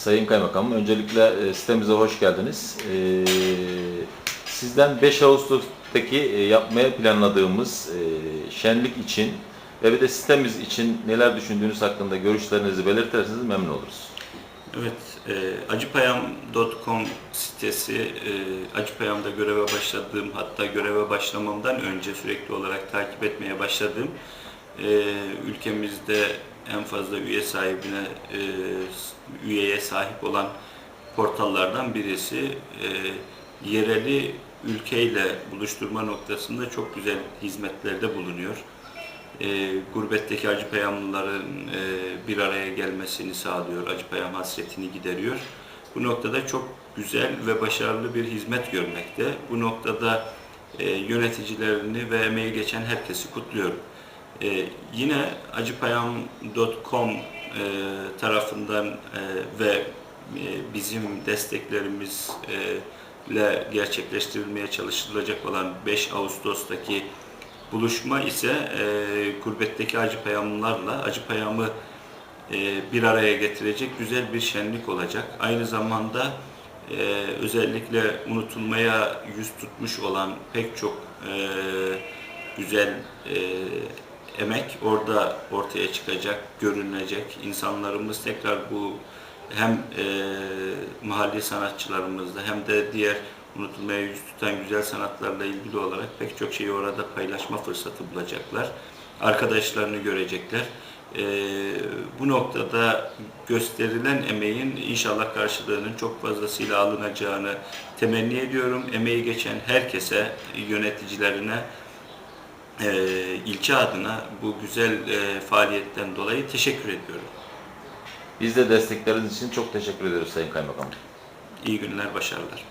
Sayın Kaymakamım, öncelikle e, sitemize hoş geldiniz. E, Sizden 5 Ağustos'taki e, yapmaya planladığımız şenlik için ve bir de sitemiz için neler düşündüğünüz hakkında görüşlerinizi belirtirseniz memnun oluruz. Evet, e, acıpayam.com sitesi, e, Acıpayam'da göreve başladığım, hatta göreve başlamamdan önce sürekli olarak takip etmeye başladığım, ülkemizde en fazla üye sahibine, e, üyeye sahip olan portallardan birisi. E, yereli ülkeyle buluşturma noktasında çok güzel hizmetlerde bulunuyor e, gurbetteki Acıpayamlıların e, bir araya gelmesini sağlıyor, Acıpayam hasretini gideriyor. Bu noktada çok güzel ve başarılı bir hizmet görmekte. Bu noktada e, yöneticilerini ve emeği geçen herkesi kutluyorum. E, yine acıpayam.com e, tarafından e, ve e, bizim desteklerimizle gerçekleştirilmeye çalışılacak olan 5 Ağustos'taki buluşma ise e, gurbetteki Acı Payamlılarla Acı Payam'ı e, bir araya getirecek güzel bir şenlik olacak. Aynı zamanda e, özellikle unutulmaya yüz tutmuş olan pek çok e, güzel e, emek orada ortaya çıkacak, görünecek. İnsanlarımız tekrar bu hem e, mahalli sanatçılarımızla hem de diğer unutulmaya yüz tutan güzel sanatlarla ilgili olarak pek çok şeyi orada paylaşma fırsatı bulacaklar. Arkadaşlarını görecekler. E, bu noktada gösterilen emeğin inşallah karşılığının çok fazlasıyla alınacağını temenni ediyorum. Emeği geçen herkese, yöneticilerine, e, ilçe adına bu güzel e, faaliyetten dolayı teşekkür ediyorum. Biz de destekleriniz için çok teşekkür ediyoruz Sayın Kaymakamım. İyi günler, başarılar.